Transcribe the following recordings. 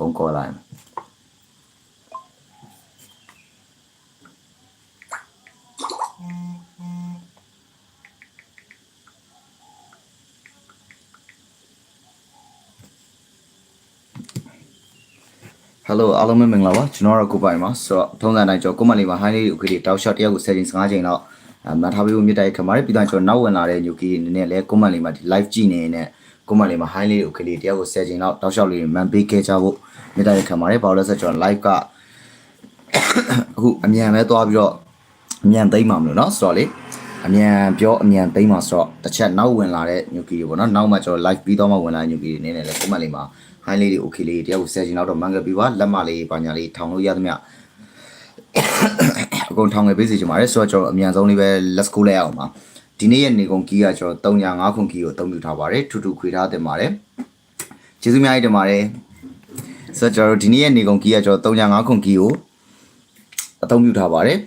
ဖုန်းခေါ်လိုက်မယ်ဟယ်လိုအားလုံးပဲမင်္ဂလာပါကျွန်တော်တို့ကိုပိုင်ပါဆိုတော့ထုံးစံတိုင်းကျွန်တော်ကွန်မန့်လေးမှာ high level ဥက္ကဋ္ဌတောက်ရှော့တယောက်ကို10ချိန်15ချိန်တော့အမှတ်ထားပြီးဖို့မြစ်တိုက်ခင်ပါတယ်ပြီးတော့ကျွန်တော်နောက်ဝင်လာတဲ့ညူကီနည်းနည်းလဲကွန်မန့်လေးမှာဒီ live ကြည့်နေနေတဲ့ ကွန်မန့်လေးမှာ high level ဥက္ကဋ္ဌတယောက်ကို10ချိန်တော့တောက်ရှော့လေးမှန်ပေးခဲ့ကြဖို့မြစ်တိုက်ခင်ပါတယ်ဘာလို့လဲဆိုတော့ကျွန်တော် live ကအခုအမြန်ပဲသွားပြီးတော့အမြန်သိမ့်မှာမလို့เนาะဆိုတော့လေအမြန်ပြောအမြန်သိမ့်မှာဆိုတော့တစ်ချက်နောက်ဝင်လာတဲ့ညူကီတွေပေါ့နော်နောက်မှကျွန်တော် live ပြီးတော့မှဝင်လာတဲ့ညူကီတွေနည်းနည်းလဲကွန်မန့်လေးမှာ high လေးတွေ okay လေးတယောက်ကို10ချိန်တော့တော့မှန်ခဲ့ပြီးပါလက်မလေးပါညာလေးထောင်လို့ရသမျှ အကုန်ထောင်ငယ်ပေးစီချင်ပါတယ်ဆိုတော့ကျွန်တော်အမြန်ဆုံးလေးပဲ let's go လိုက်အောင်ပါ ဒီနေ့ရဲ့နေကုန်ကီးကကျွန်တော်305ခွန်ကီးကိုအသုံးပြုထားပါတယ်ထူထူခွေထားတင်ပါတယ်ကျေးဇူးများကြီးတင်ပါတယ်ဆိုတော့ကျွန်တော်ဒီနေ့ရဲ့နေကုန်ကီးကကျွန်တော်305ခွန်ကီးကိုအသုံးပြုထားပါတယ်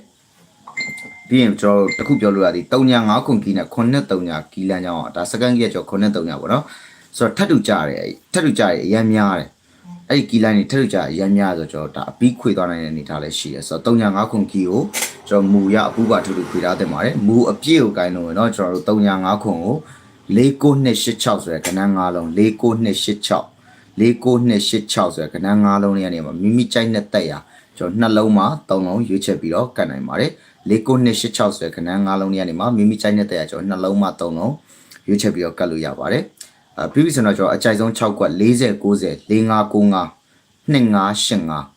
ပြီးရင်ကျွန်တော်တခုပြောလို့ရသည်305ခွန်ကီးနဲ့933ကီးလမ်းကြောင်းอ่ะဒါ second key ကကျွန်တော်933ပေါ့နော်ဆိုတော့ထပ်တူကြတယ်ထပ်တူကြတယ်အရင်များတယ်အဲ့ဒီကီလိုင်းတွေထက်ထက်ကြရမ်းများဆိုကျွန်တော်ဒါအပီးခွေသွားနိုင်တဲ့အနေထားလည်းရှိရယ်ဆိုတော့305ခွန်ကီကို ကျွန်တော်မူရအပူပါထူထူခွေထားတင်ပါတယ်မူအပြည့်ကိုကိုင်းလို့ရနော်ကျွန်တော်တို့305ခွန်ကို69286ဆိုတဲ့ကဏ္ဍ၅လုံး69286 69286ဆိုတဲ့ကဏ္ဍ၅လုံးလေးကနေမှာမိမိကြိုက်တဲ့တက်ရကျွန်တော်နှလုံးမှာ၃လုံးရွေးချက်ပြီးတော့ကတ်နိုင်ပါတယ်69286ဆိုတဲ့ကဏ္ဍ၅လုံးလေးကနေမှာမိမိကြိုက်တဲ့တက်ရကျွန်တော်နှလုံးမှာ၃လုံးရွေးချက်ပြီးတော့ကတ်လို့ရပါတယ်အဲပြီးပြီဆိုတော့ကျွန်တော်အကြိုက်ဆုံး6ကွက်40 90 4595 2585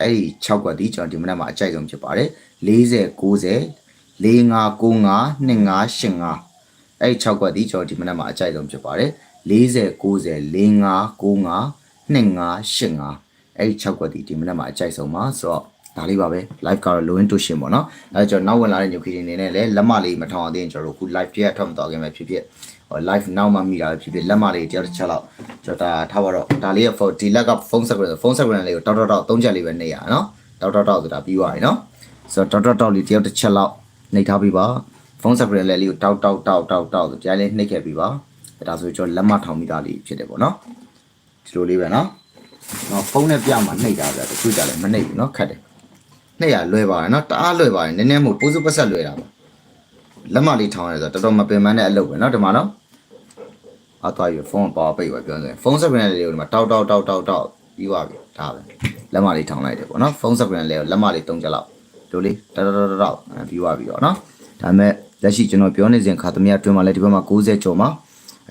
အဲ့ဒီ6ကွက်ဒီကျွန်တော်ဒီမနက်မှာအကြိုက်ဆုံးဖြစ်ပါတယ် 40 90 4595 2585အဲ့ဒီ6ကွက်ဒီကျွန်တော်ဒီမနက်မှာအကြိုက်ဆုံးဖြစ်ပါတယ်40 90 4595 2585အဲ့ဒီ6ကွက်ဒီဒီမနက်မှာအကြိုက်ဆုံးပါဆိုတော့ဒါလေးပါပဲ live ကတော့ low in to shin ပေါ့နော်အဲကျွန်တော်နောက်ဝင်လာတဲ့ညူခီတွေအနေနဲ့လည်းလက်မလေးမထောင်အောင်သေးရင်ကျွန်တော်တို့ခု live ပြရထွက်မတော်ခင်ပဲဖြစ်ဖြစ် live နောက်မှမိတာပဲဖြစ်ဖြစ်လက်မလေးတယောက်တစ်ချက်လောက်ကျွန်တော်ဒါထားပါတော့ဒါလေးကဒီလက်ကဖုန်းဆက်ကြဖုန်းဆက်ကြလေးကိုတောက်တောက်တောက်သုံးချက်လေးပဲနှိပ်ရနော်တောက်တောက်တောက်ဆိုတာပြီးသွားပြီနော် ဆိုတော့တောက်တောက်တောက်လေးတယောက်တစ်ချက်လောက်နှိပ်ထားပြီးပါဖုန်းဆက်ကြလေးကိုတောက်တောက်တောက်တောက်တောက်ဆိုကြားလေးနှိပ်ခဲ့ပြီးပါဒါဆိုကျွန်တော်လက်မထောင်မိတာလေးဖြစ်တယ်ပေါ့နော်ဒီလိုလေးပဲနော်နော်ဖုန်းနဲ့ပြမှာနှိပ်တာဗျာတချို့ကြလည်းမနှိပ်ဘူးနော်ခက်တယ်နှိပ်ရလွယ်ပါတယ်နော်တအားလွယ်ပါတယ်နည်းနည်းမို့ပိုးစုပတ်ဆက်လွယ်တာပါလက်မလေးထောင်းရဲဆိုတော့တော်တော်မပင်ပန်းတဲ့အလုပ်ပဲနော်ဒီမှာနော်အသွားရဖုန်းပါပိတ်ပါပြောနေဖုန်းဆက်ပြန်လေးကိုဒီမှာတောက်တောက်တောက်တောက်တောက်ပြီးသွားပြီဒါပဲလက်မလေးထောင်းလိုက်တယ်ပေါ့နော်ဖုန်းဆက်ပြန်လေးကိုလက်မလေး၃ချက်လောက် တို့လေးတောက်တောက်တောက်တောက်ပြီးသွားပြီတော့နော်ဒါပေမဲ့လက်ရှိကျွန်တော်ပြောနေစဉ်ခါသမီးအတွင်းမှာလည်းဒီဘက်မှာ90ကျော်မှာ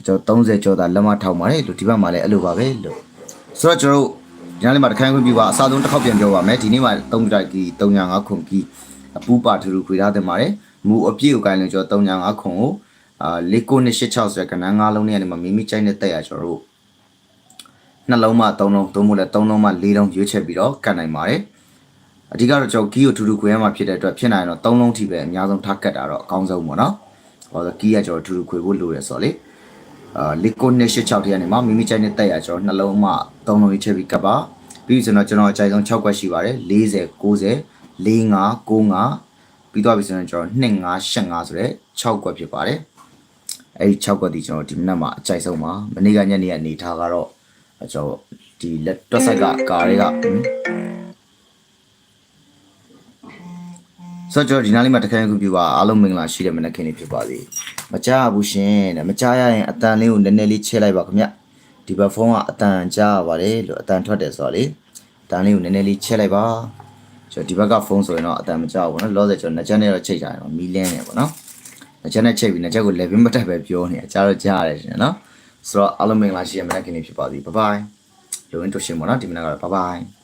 ကျွန်တော်30ကျော်သာလက်မထောက်ပါတယ်လို့ဒီဘက်မှာလည်းအဲ့လိုပါပဲလို့ဆိုတော့ကျွန်တော်တို့ဒီနေ့မှာတခိုင်းခွင့်ပြပါအစားဆုံးတစ်ခေါက်ပြန်ပြောပါမယ်ဒီနေ့မှာ3တိုက်ကီ305ခွန်ကီအပူပါထူထူခွေထားတင်ပါတယ်မူအပြည့်ကိုကိုင်းလို့ကျွန်တော်305ခွန်ကိုအာ6986ဆိုတဲ့ကဏ္ဍ၅လုံးနဲ့ကနေမှမိမိကြိုက်တဲ့တက်ရကျွန်တော်တို့နှလုံးမှ၃လုံးသုံးမို့လဲ၃လုံးမှ၄လုံးရွေးချက်ပြီးတော့ကတ်နိုင်ပါတယ် အဓိကတော့ကျွန်တော်ကီးကိုထူထူခွေရမှာဖြစ်တဲ့အတွက်ဖြစ်နိုင်တော့၃လုံးထိပဲအများဆုံးထားကတ်တာတော့အကောင်းဆုံးပေါ့နော်ဟောကီးကကျွန်တော်ထူထူခွေဖို့လိုရဆိုတော့လေအာ6986ထဲကနေမှမိမိကြိုက်တဲ့တက်ရကျွန်တော်နှလုံးမှ၃လုံးရွေးချက်ပြီးကတ်ပါပြီးဆိုတော့ကျွန်တော်အကြိုက်ဆုံး6ခွက်ရှိပါတယ်40 90 45 95ပြီးတော့ပြီဆိုရင်ကျွန်တော်2585ဆိုတဲ့6ခွက်ဖြစ်ပါတယ်အဲ့ဒီ6ခွက်ဒီကျွန်တော်ဒီမနက်မှာအကြိုက်ဆုံးပါမနေ့ကညနေကနေထားကတော့ကျွန်တော်ဒီလက်တွက်ဆိုင်ကကာတွေက ဆိုတော့ကျွန်တော်ဒီနားလေးမှာတခါခုပြပါအားလုံးမင်္ဂလာရှိတဲ့မနက်ခင်းလေးဖြစ်ပါစေမကြားဘူးရှင်တဲ့မကြားရရင်အတန်လေးကိုနည်းနည်းလေးချဲလိုက်ပါခင်ဗျဒီဘက်ဖုန်းကအတန်ကြားရပါတယ်လို့အတန်ထွက်တယ်ဆိုတော့လေအတန်လေးကိုနည်းနည်းလေးချဲလိုက်ပါကျွန်တော်ဒီဘက်ကဖုန်းဆိုရင်တော့အတန်မကြားဘူးနော်လောဆယ်ကျွန်တော်နှစ်ချက်နဲ့တော့ချိတ်ထားတယ်နော်မီလင်းနေပေါ့နော်နှစ်ချက်နဲ့ချိတ်ပြီးနှစ်ချက်ကို level မတက်ပဲပြောနေအကြားတော့ကြားရတယ်ရှင်နော်ဆိုတော့အားလုံးမင်္ဂလာရှိတဲ့မနက်ခင်းလေးဖြစ်ပါစေဘိုင်ဘိုင်လိုရင်းတို့ရှင်ပေါ့နော်ဒီမနက်ကတော့ဘိုင်ဘိုင်